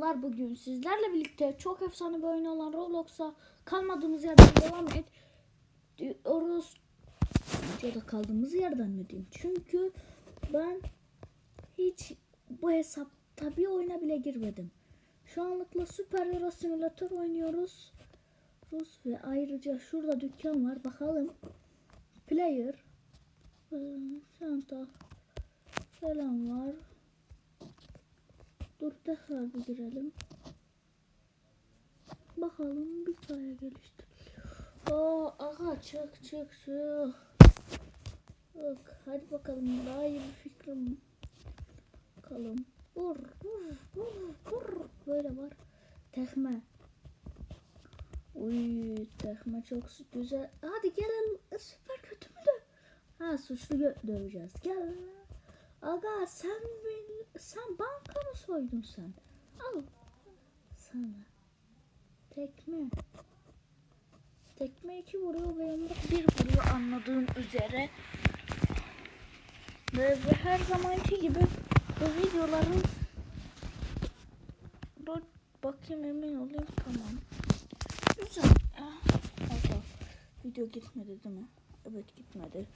selamlar. Bugün sizlerle birlikte çok efsane bir oyun olan Roblox'a kalmadığımız yerden devam ediyoruz. Ya da kaldığımız yerden mi diyeyim? Çünkü ben hiç bu hesapta bir oyuna bile girmedim. Şu anlıkla Super Euro Simulator oynuyoruz. Rus ve ayrıca şurada dükkan var. Bakalım. Player. Ee, Çanta. Falan var. Dur tekrar bir girelim. Bakalım bir kaya geliştir. Aa, aha çık çık çık. Bak hadi bakalım daha iyi bir fikrim. Bakalım. Vur vur vur vur. Böyle var. Tekme. Uy tekme çok güzel. Hadi gel süper kötü mü de? Ha suçlu döveceğiz. Gel. Aga sen bil- sen banka mı soydun sen? Al. Sana. Tekme. Tekme iki vuruyor ve yumruk bir vuruyor anladığın üzere. Ve, ve her zamanki gibi bu videoların Dur bakayım emin olayım tamam. Güzel. Ah, aga, video gitmedi değil mi? Evet gitmedi.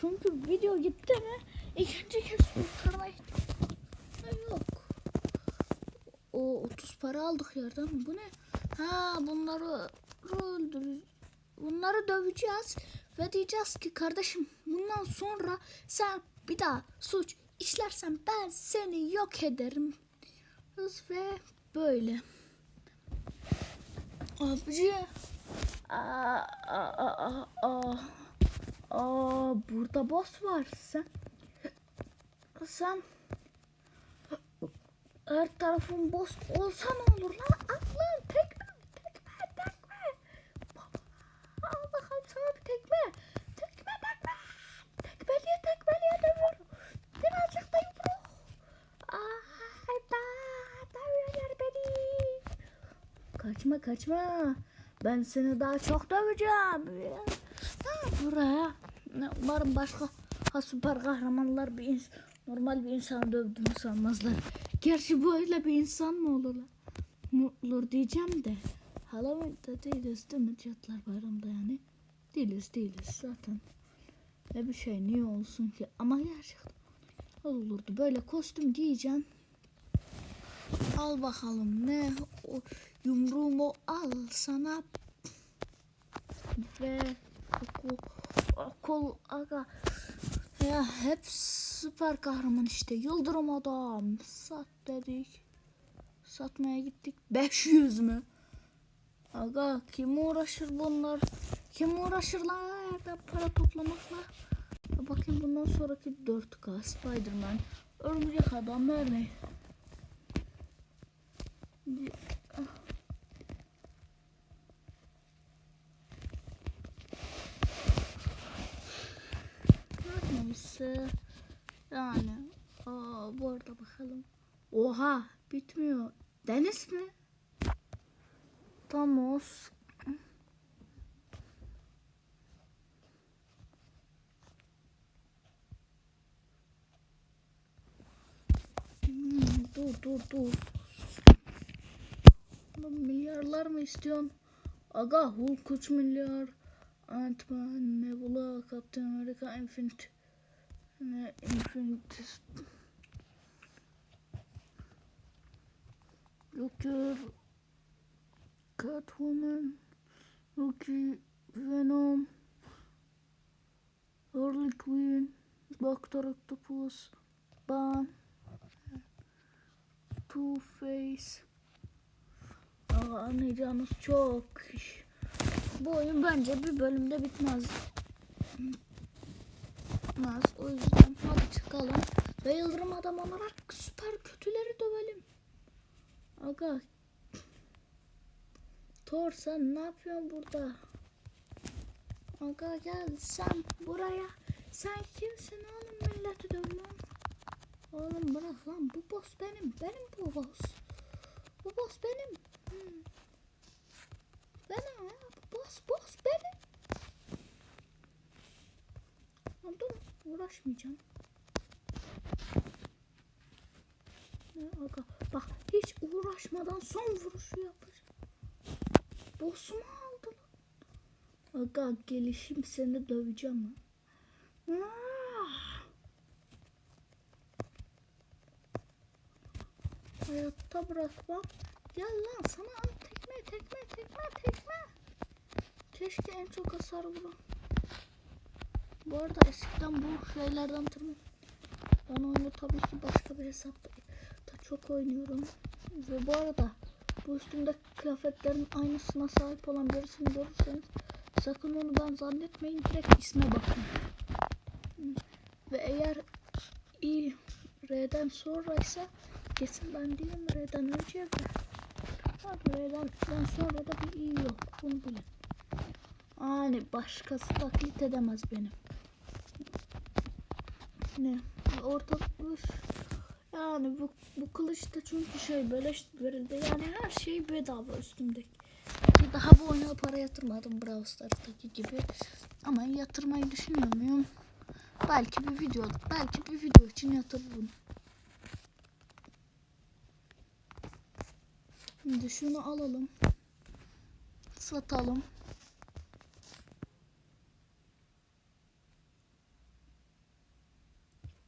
Çünkü video gitti mi ikinci kez kurtarma ihtimali yok. O 30 para aldık yerden? Bu ne? Ha bunları öldür. Bunları döveceğiz ve diyeceğiz ki kardeşim bundan sonra sen bir daha suç işlersen ben seni yok ederim. Ve böyle. Abici. Aa, aa, aa, aa. Aa, burada boss var. Sen sen her tarafın boss olsa ne olur lan? Aklın tekme, tekme, tekme. Al bakalım sana bir tekme. Tekme, tekme. Tekmeliye, tekmeliye dövüyorum. Birazcık da yumruk. Ay da, dövüyorlar beni. Kaçma, kaçma. Ben seni daha çok döveceğim. Buraya. Umarım başka ha, süper kahramanlar bir ins- normal bir insan dövdüğünü sanmazlar. Gerçi böyle bir insan mı olur lan? Mu- Olur diyeceğim de. Halloween'de değiliz değil mi? Cadılar bayramda yani. Değiliz değiliz zaten. Ne bir şey niye olsun ki? Ama gerçekten olurdu. Böyle kostüm giyeceksin. Al bakalım ne o yumruğumu al sana ve okul, okul aga. Ya hep süper kahraman işte. Yıldırım adam. Sat dedik. Satmaya gittik. 500 mü? Aga kim uğraşır bunlar? Kim uğraşır lan? Yerden para toplamakla? Bakayım bundan sonraki 4K Spiderman. Örümcek adam örneğin Yapmamışsı. Yani. Aa, bu arada bakalım. Oha bitmiyor. Deniz mi? Thanos. Hmm, dur dur dur. Milyarlar mı istiyorsun? Aga Hulk 3 milyar. Ant-Man, Nebula, Captain America, Infinite. Ne Infinite. Joker. Catwoman. Loki. Venom. Harley Quinn. Doctor Octopus. Ban. Two-Face. Aa, anlayacağınız çok iş. Bu oyun bence bir bölümde bitmez. Bitmez. O yüzden hadi çıkalım. Ve Yıldırım Adam olarak süper kötüleri dövelim. Aga. Thor sen ne yapıyorsun burada? Aga gel sen buraya. Sen kimsin oğlum milleti dövmem. Oğlum bırak lan bu boss benim. Benim bu boss. Bu boss benim. Hmm. Benim ya. Boss boss benim. Lan dur uğraşmayacağım. Ya Aga, bak hiç uğraşmadan son vuruşu yapacağım. Boss'umu aldı lan. Aga gelişim seni döveceğim ha. Ah! Hayatta bırakmam. Gel lan sana tekme tekme tekme tekme. Keşke en çok hasar vuran. Bu arada eskiden bu şeylerden tırman. Ben oyunu tabii ki başka bir hesapta çok oynuyorum. Ve bu arada bu üstümde kıyafetlerin aynısına sahip olan birisini görürseniz sakın onu ben zannetmeyin direkt isme bakın. Ve eğer i R'den sonraysa kesin ben değilim R'den önce de. R'den sonra da bir i yok. Bunu bilin. Yani başkası taklit edemez benim. Ne? Ortalık bir yani bu, bu kılıçta çünkü şey beleş verildi. Yani her şey bedava üstümdeki. Ki Daha bu oyuna para yatırmadım Brawl Stars'taki gibi. Ama yatırmayı düşünüyor muyum? Belki bir video, belki bir video için yatırırım. Şimdi şunu alalım. Satalım.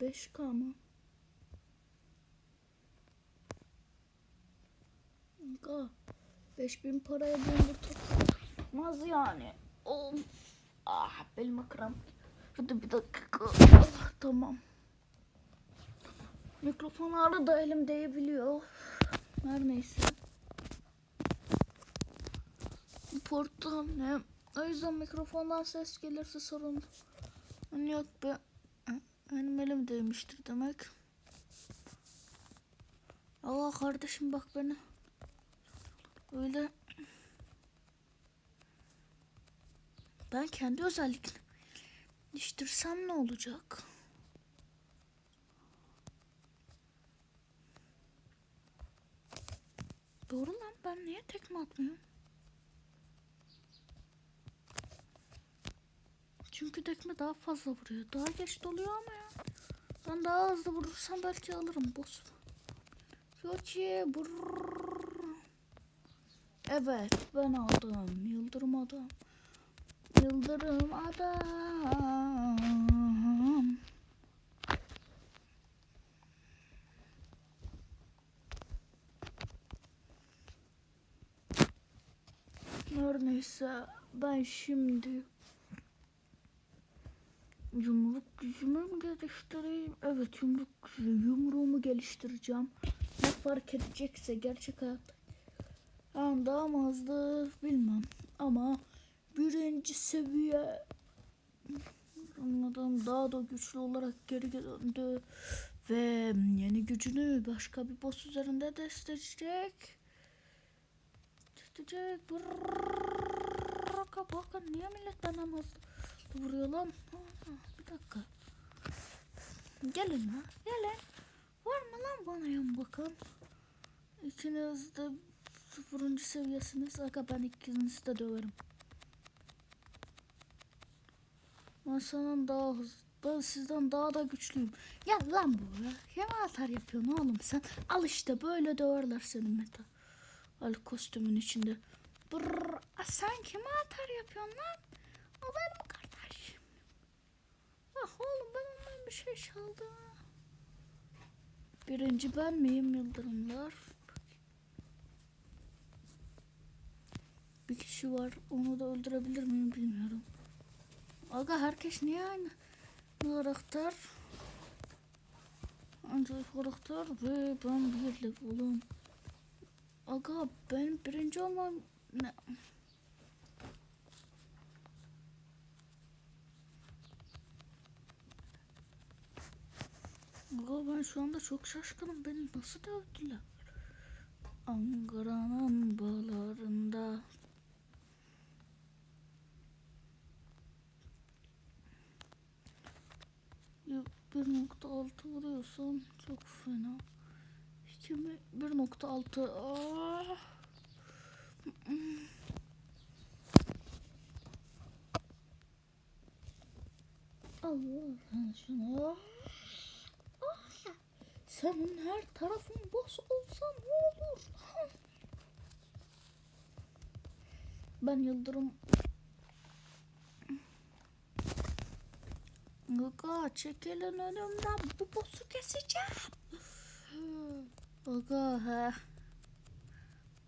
Beş K mı? Kanka 5000 paraya bir yumurta tutmaz yani. Oh. Ah belim kramp. Hadi bir dakika. Ah, tamam. Mikrofon arada elim değebiliyor. Her neyse. Porttan ne? O yüzden mikrofondan ses gelirse sorun. Yok be. Benim elim değmiştir demek. Allah kardeşim bak beni. Öyle. Ben kendi özellikle değiştirsem ne olacak? Doğru lan ben niye tekme atmıyorum? Çünkü tekme daha fazla vuruyor. Daha geç doluyor ama ya. Ben daha hızlı vurursam belki alırım boss. Yoki brrrr. Evet ben aldım. Yıldırım adam. Yıldırım adam. Her ben şimdi yumruk gücümü mü geliştireyim? Evet yumruk gücü, yumruğumu geliştireceğim. Ne fark edecekse gerçek hayatta. Yani daha mı hızlı bilmem ama birinci seviye anladım daha da güçlü olarak geri döndü ve yeni gücünü başka bir boss üzerinde destecek. Destecek. Bakın bakın niye millet bana vuruyor lan? Bir dakika. Gelin lan gelin. Var mı lan bana yan bakan? İkiniz de sıfırıncı seviyesiniz. Aga ben ikinizi de döverim. Senden daha hızlı. Ben sizden daha da güçlüyüm. Ya lan bu ya. Atar yapıyorsun oğlum sen. Al işte böyle döverler seni meta. Al kostümün içinde. Brrr, sen kime atar yapıyorsun lan? O benim oğlum ben ondan bir şey çaldım. Birinci ben miyim Yıldırımlar? Bir kişi var. Onu da öldürebilir miyim bilmiyorum. Aga herkes niye aynı karakter? Ancak karakter ve ben bir level'ım. Aga ben birinci olmam ne? Aga ben şu anda çok şaşkınım. Beni nasıl dövdüler? Ankara'nın bağlarında Ya 1.6 vuruyorsam çok fena. 2 mi? 1.6 Ah. Allah şunu. Senin her tarafın boş olsa ne olur? Ben Yıldırım... Aga çekilin önümden bu boss'u keseceğim. Aga he.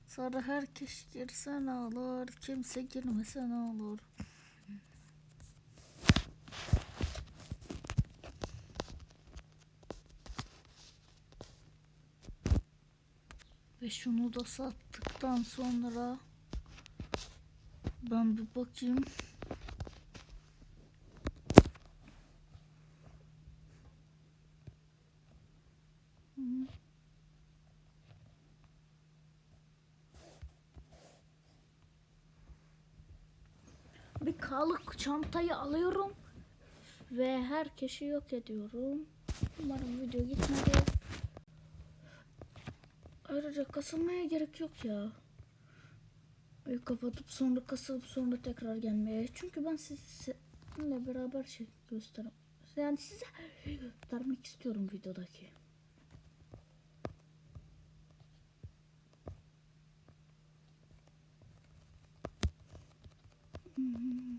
Sonra herkes girse ne olur, kimse girmese ne olur. Şunu da sattıktan sonra ben bir bakayım. Hı. Bir kalık çantayı alıyorum ve herkesi yok ediyorum. Umarım video gitmedi. Ayrıca kasılmaya gerek yok ya. Bir kapatıp sonra kasılıp sonra tekrar gelmeye. Çünkü ben sizinle beraber şey göstereyim. Yani size göstermek istiyorum videodaki. Hmm.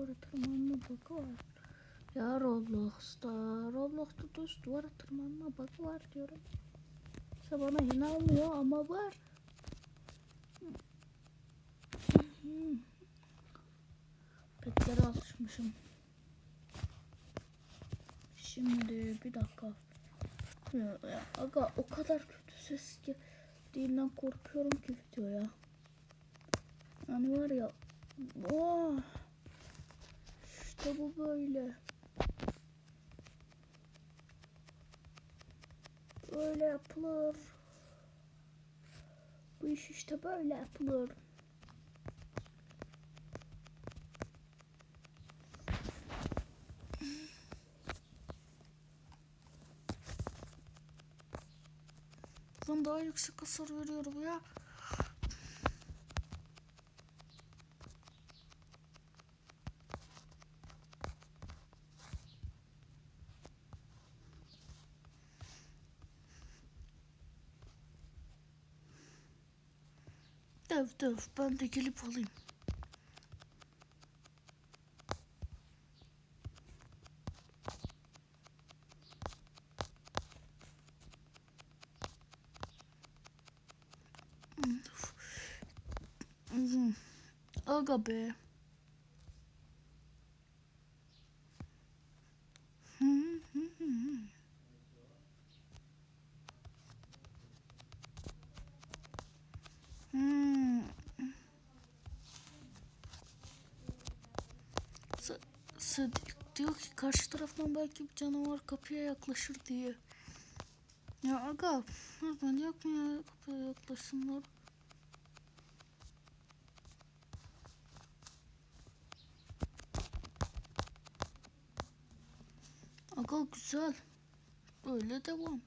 Duvara tırmanma bug'ı var. Ya Roblox'ta, Roblox'ta düz duvara tırmanma bug'ı var diyorum. İşte bana inanmıyor ama var. Petlere alışmışım. Şimdi bir dakika. Ya, ya, aga o kadar kötü ses geldiğinden korkuyorum ki videoya. Yani var ya. Oh. İşte bu böyle. Böyle yapılır. Bu iş işte böyle yapılır. Ben daha yüksek hasar veriyorum ya. Dev dev ben de gelip alayım. Aga be. Hmm. Sa- Sadık diyor ki karşı taraftan belki bir canavar kapıya yaklaşır diye. Ya aga normal yapma ya kapıya yaklaşsınlar. Aga güzel. Böyle devam.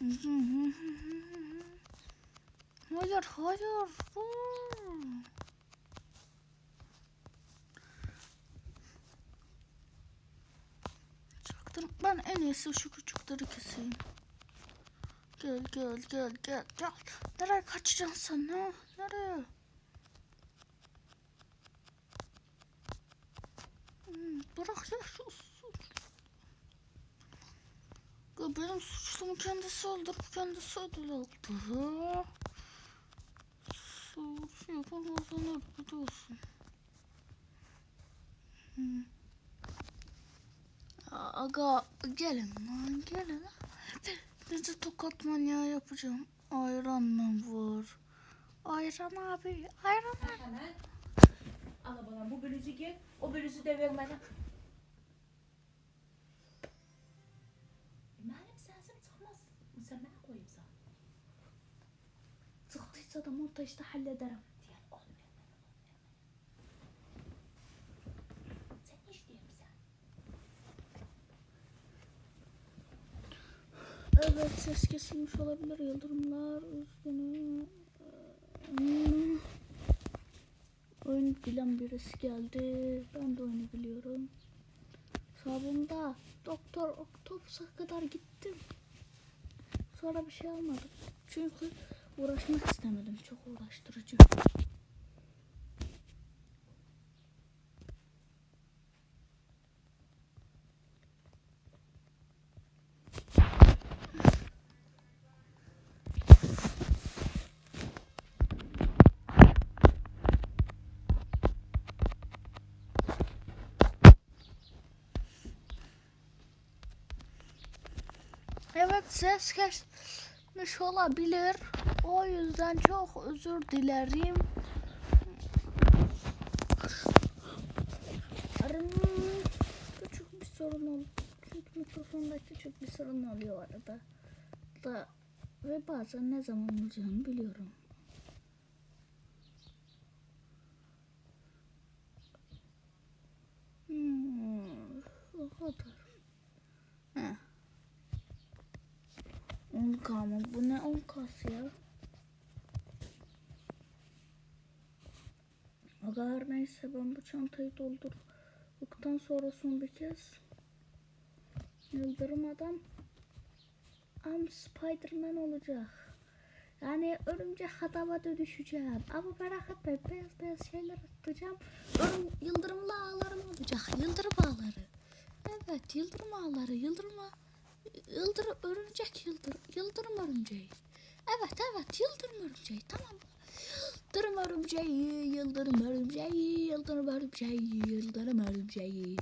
Hayır hayır. Vur. Çaktırım. Ben en iyisi şu küçükleri keseyim. Gel gel gel gel gel. Nereye kaçacaksın sen ne? Nereye? Hmm, Bırak ya şu suç. Benim suçlumu kendisi öldürdü. Kendisi ödül aldı. Suç yapamazsın biliyorsun. Hmm. Aga gelin lan gelin. Bizi tokat manyağı yapacağım. Ayranla vur. Ayran abi. Ayran abi. Hemen. Al bana bu blüzü giy. O blüzü de ver bana. Benim sesim çıkmaz. Müsemmene koyayım sana. Sıktıysa da montajda hallederim. Diyen olmuyor. Sen ne istiyorsun sen? Evet ses kesilmiş olabilir. Yıldırımlar üzgünüm. Hmm. Oyun bilen birisi geldi. Ben de oyunu biliyorum. Sabunda Doktor Octopus'a kadar gittim. Sonra bir şey almadım. Çünkü uğraşmak istemedim. Çok uğraştırıcı. Evet ses kesmiş olabilir. O yüzden çok özür dilerim. Küçük bir sorun oldu. Çünkü mikrofonda küçük bir sorun oluyor arada. Da ve bazen ne zaman olacağını biliyorum. Hmm, o kadar. Heh. 10k mı? Bu ne 10k'sı ya? Aga her neyse ben bu çantayı doldurduktan sonra son bir kez Yıldırım adam Am Spiderman olacak. Yani örümcek adama dönüşeceğim. Ama merak etme beyaz beyaz şeyler atacağım. Örüm, yıldırımlı ağlarım olacak. Yıldırım ağları. Evet yıldırım ağları. Yıldırım ağı- Yıldırım örümcek yıldırım. Yıldırım örümceği. Evet evet yıldırım örümceği tamam. Yıldırım örümceği, yıldırım örümceği, yıldırım örümceği, yıldırım örümceği.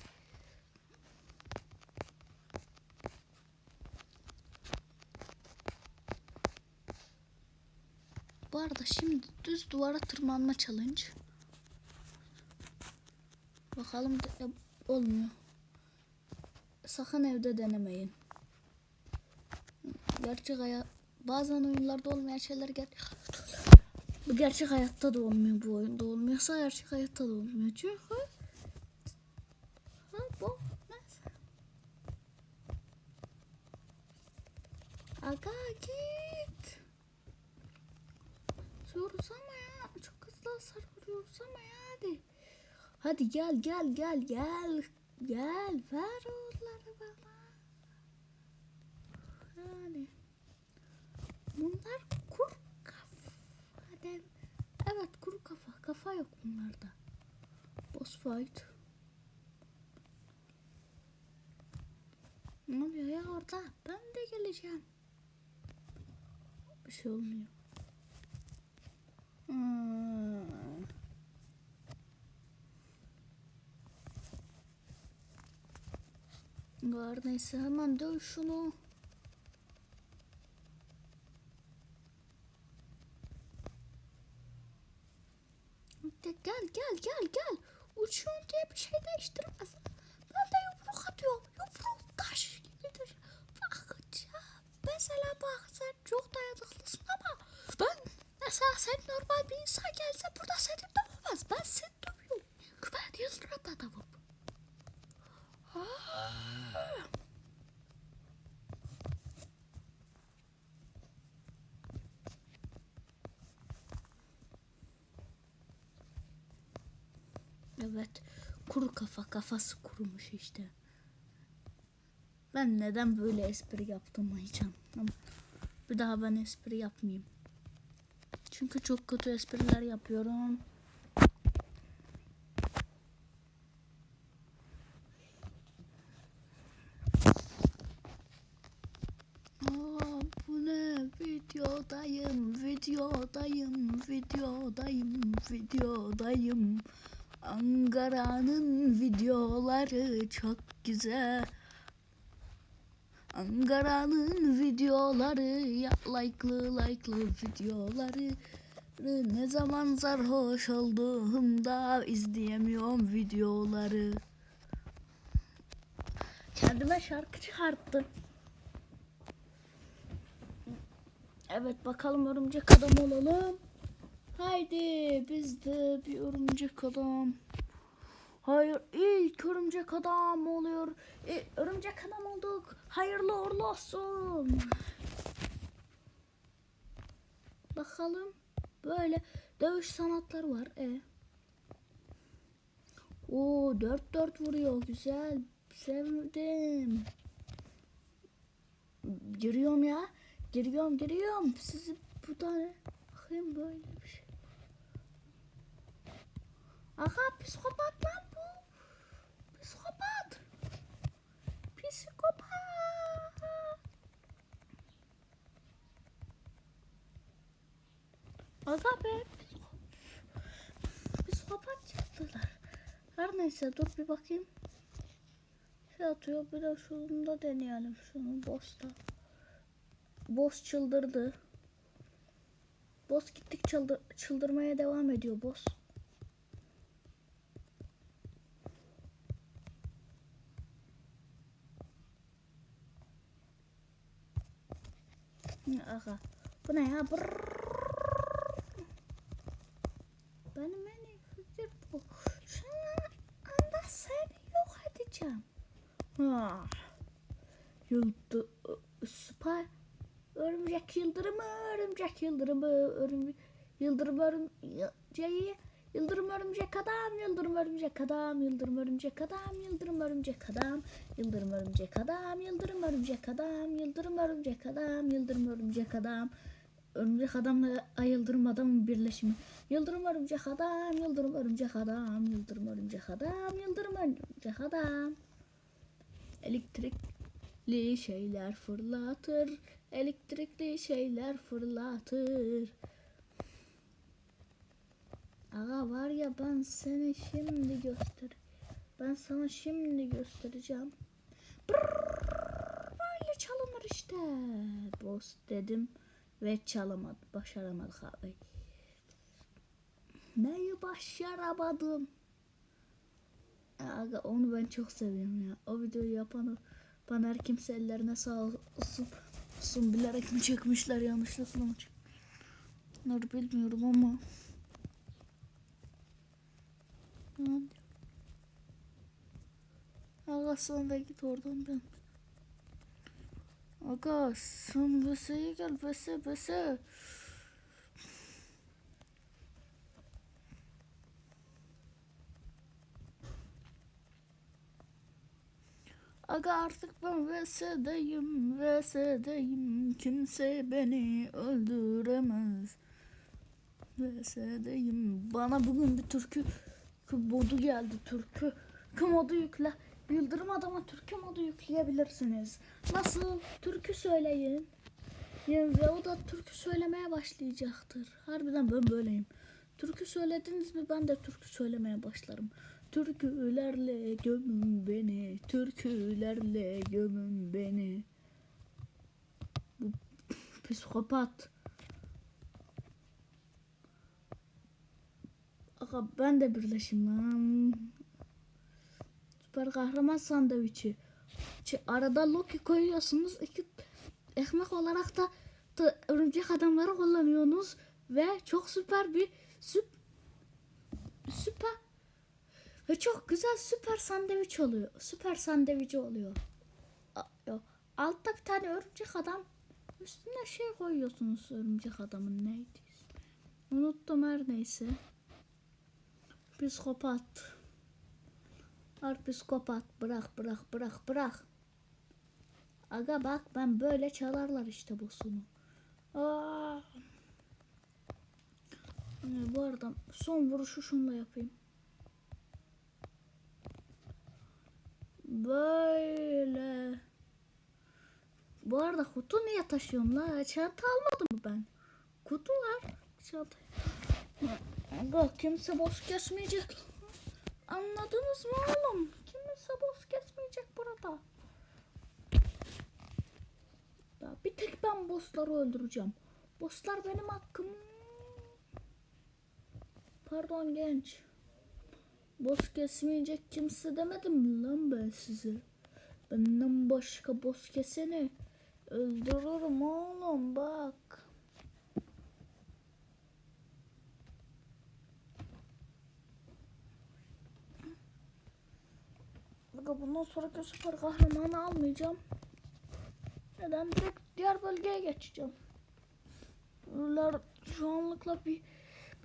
Bu arada şimdi düz duvara tırmanma challenge. Bakalım de- olmuyor. Sakın evde denemeyin. Gerçek hayat bazen oyunlarda olmayan şeyler ger bu gerçek hayatta da olmuyor bu oyunda olmuyorsa gerçek hayatta da olmuyor çünkü ha, bu. Aga git. Ama ya çok hızlı hasar vuruyoruz ya hadi. Hadi gel gel gel gel gel ver onları bana. Yani bunlar kuru kafa. Hadi. Evet kuru kafa. Kafa yok bunlarda. Boss fight. Ne oluyor ya orada? Ben de geleceğim. Bir şey olmuyor. Hmm. Var neyse hemen döv şunu. Hadi Gel gel gel gel. Uçuyorsun diye bir şey değiştirmez. Ben de yumruk atıyorum. Yumruk taş gibidir. Bakacağım. Mesela bak sen çok dayanıklısın ama ben mesela sen normal bir insan gelse burada seni dövemez. Ben seni dövüyorum. Ben yıldırım adamım. Ah. Evet. Kuru kafa kafası kurumuş işte. Ben neden böyle espri yaptım hiç anlamadım. Bir daha ben espri yapmayayım. Çünkü çok kötü espriler yapıyorum. Aa, bu ne? Videodayım, videodayım, videodayım, videodayım. Ankara'nın videoları çok güzel. Ankara'nın videoları ya like'lı like'lı videoları ne zaman sarhoş olduğumda izleyemiyorum videoları. Kendime şarkı çıkarttım. Evet bakalım örümcek adam olalım. Haydi biz de bir örümcek adam. Hayır ilk örümcek adam oluyor. E, örümcek adam olduk. Hayırlı uğurlu olsun. Bakalım. Böyle dövüş sanatları var. E. Oo 4 4 vuruyor. Güzel. Sevdim. Giriyorum ya. Giriyorum giriyorum. Sizi bu tane bakayım böyle bir şey. Aha psikopat lan bu. Psikopat. Psikopat. Aga be. psiko- Psikopat çıktılar. Her neyse dur bir bakayım. Şey atıyor bir de şunu da deneyelim. Şunu boss'ta. Boss çıldırdı. Boss gittik çıldır çıldırmaya devam ediyor boss. Aha. Bu ne ya? Benim en iyi fikir bu. Şu anda seni yok edeceğim. Ah. Yıldı, süper. Örümcek yıldırımı, örümcek yıldırımı, örümcek yıldırım örümceği, yıldırım örümcek adam, yıldırım örümcek adam, yıldırım örümcek adam, yıldırım örümcek adam, yıldırım örümcek adam, yıldırım örümcek adam, yıldırım örümcek adam, yıldırım örümcek adam. Örümcek adamla yıldırım adamın birleşimi. Yıldırım örümcek adam, yıldırım örümcek adam, yıldırım örümcek adam, yıldırım örümcek adam. Elektrikli şeyler fırlatır, elektrikli şeyler fırlatır. Aga var ya ben seni şimdi göster. Ben sana şimdi göstereceğim. Böyle çalınır işte. Boss dedim ve çalamadı. Başaramadık abi. Neyi başaramadım? Aga onu ben çok seviyorum ya. O videoyu yapanı bana her kimse ellerine sağ olsun. olsun bilerek mi çekmişler yanlışlıkla mı çekmişler bilmiyorum ama. Hadi. Aga sen de git oradan ben. Aga sen Bese'ye gel Bese Bese. Aga artık ben VS'deyim, VS'deyim. Kimse beni öldüremez. VS'deyim. Bana bugün bir türkü modu geldi. Türkü modu yükle. Yıldırım adama türkü modu yükleyebilirsiniz. Nasıl? Türkü söyleyin. Yani ve o da türkü söylemeye başlayacaktır. Harbiden ben böyleyim. Türkü söylediniz mi ben de türkü söylemeye başlarım. Türkülerle gömün beni, türkülerle gömün beni. Bu psikopat. Aga ben de birleşim lan. Süper kahraman sandviçi. Arada Loki koyuyorsunuz. iki ekmek olarak da, da örümcek adamları kullanıyorsunuz. Ve çok süper bir süp, süper ve çok güzel süper sandviç oluyor. Süper sandviçi oluyor. Altta bir tane örümcek adam. Üstüne şey koyuyorsunuz örümcek adamın neydi? Unuttum her neyse. Psikopat. Ar psikopat. Bırak bırak bırak bırak. Aga bak ben böyle çalarlar işte bu sunu. Aa. Ee, Bu arada son vuruşu şunla yapayım. Böyle. Bu arada kutu niye taşıyorum la? Çanta almadım mı ben? Kutu var. Çanta. Bak kimse boş kesmeyecek. Anladınız mı oğlum? Kimse boş kesmeyecek burada. Ya bir tek ben bossları öldüreceğim. Bosslar benim hakkım. Pardon genç. Boss kesmeyecek kimse demedim mi lan ben size? Benden başka boss keseni öldürürüm oğlum bak. Bakın bundan sonraki süper kahramanı almayacağım. Neden? Direkt diğer bölgeye geçeceğim. Lar şu anlıkla bir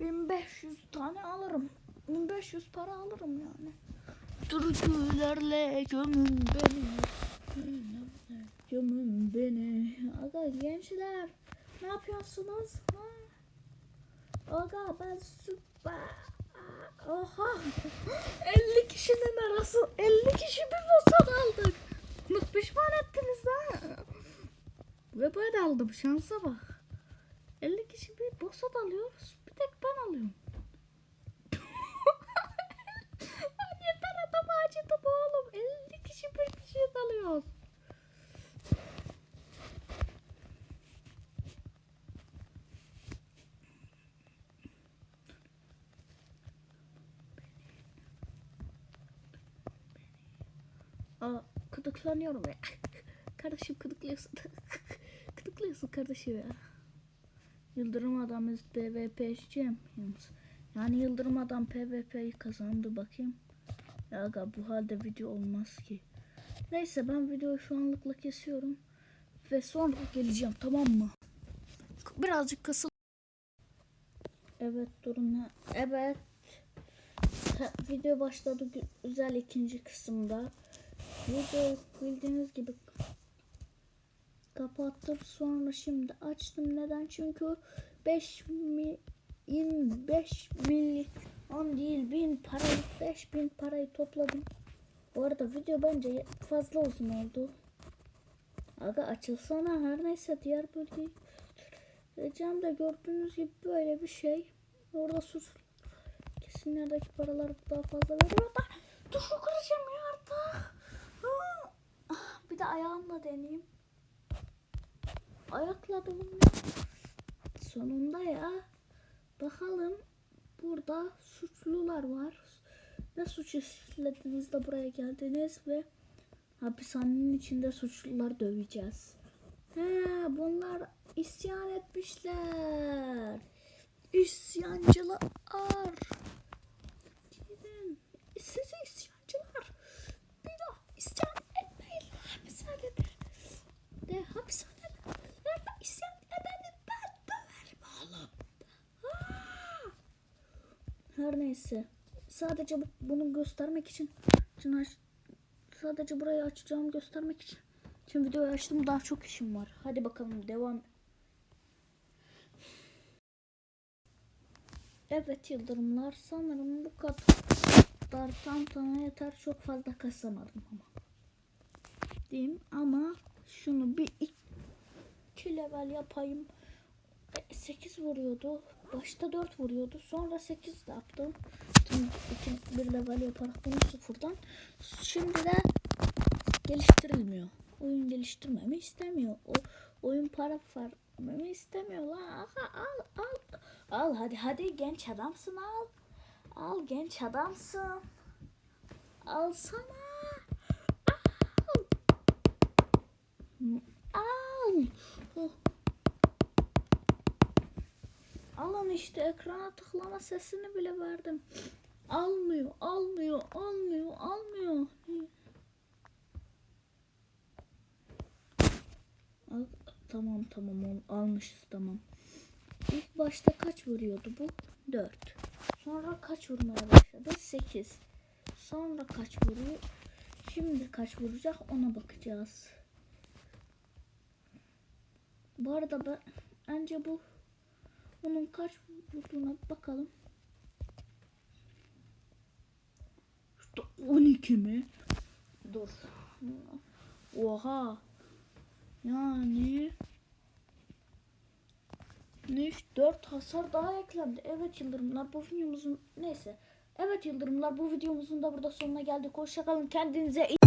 1500 tane alırım. 1500 para alırım yani. Türkülerle gömün beni. Gömün beni. Aga gençler ne yapıyorsunuz? Ha? Aga ben süper. Oha. 50 kişinin arası 50 kişi bir bosan aldık. Nasıl pişman ettiniz ha? Ve ben aldım şansa bak. 50 kişi bir bossat alıyoruz. Bir tek ben alıyorum. Lan Yeter adam acıdı oğlum. 50 kişi bir kişiye dalıyoruz. Aa, gıdıklanıyorum ya. Kardeşim gıdıklıyorsun. gıdıklıyorsun kardeşim ya. Yıldırım Adam PvP Champions. Yani Yıldırım Adam PvP'yi kazandı bakayım. Ya aga bu halde video olmaz ki. Neyse ben videoyu şu anlıkla kesiyorum. Ve sonra geleceğim tamam mı? Birazcık kısıl. Evet durun. Evet. Ha, Video başladı gü- güzel ikinci kısımda. Video bildiğiniz gibi kapattım sonra şimdi açtım neden çünkü 5 mi 25 milyon değil 1000 parayı 5000 parayı topladım. Bu arada video bence fazla uzun oldu. Aga açılsana her neyse diğer bölgeyi Recam'da gördüğünüz gibi böyle bir şey. Orada sus. Kesinlerdeki paralar daha fazla veriyor da. Dur kıracağım ya De ayağımla deneyeyim. Ayakla da. Sonunda ya. Bakalım. Burada suçlular var. Ne suç işlediniz de buraya geldiniz ve hapishanenin içinde suçlular döveceğiz. He, bunlar isyan etmişler. İsyancılar. Gidin. Siz isyancılar. Bir daha isyan etmeyin. Hapishanede. De hapishanede. isyan edeni ben döverim oğlum. Ha! Her neyse. Sadece bu- bunu göstermek için, için sadece burayı açacağım göstermek için. Şimdi videoyu açtım daha çok işim var. Hadi bakalım devam. Evet yıldırımlar sanırım bu kadar tantana yeter çok fazla kasamadım ama. Diyeyim ama şunu bir iki level yapayım. 8 vuruyordu. Başta 4 vuruyordu. Sonra 8 yaptım. İki, bir level yaparak bunu sıfırdan. Şimdi de geliştirilmiyor. Oyun geliştirmemi istemiyor. O oyun para vermemi istemiyor lan. Aha, al al. Al hadi hadi genç adamsın al. Al genç adamsın. Alsana. Al. Al. Alın işte ekrana tıklama sesini bile verdim. Almıyor, almıyor, almıyor, almıyor. Al, tamam tamam al- almışız tamam. İlk başta kaç vuruyordu bu? 4. Sonra kaç vurmaya başladı? 8. Sonra kaç vuruyor? Şimdi kaç vuracak ona bakacağız. Bu arada ben önce bu bunun kaç vurduğuna bakalım. İşte 12 mi? Dur. Oha. Yani ne 4 hasar daha eklendi. Evet yıldırımlar bu videomuzun neyse. Evet yıldırımlar bu videomuzun da burada sonuna geldik. Hoşçakalın kendinize iyi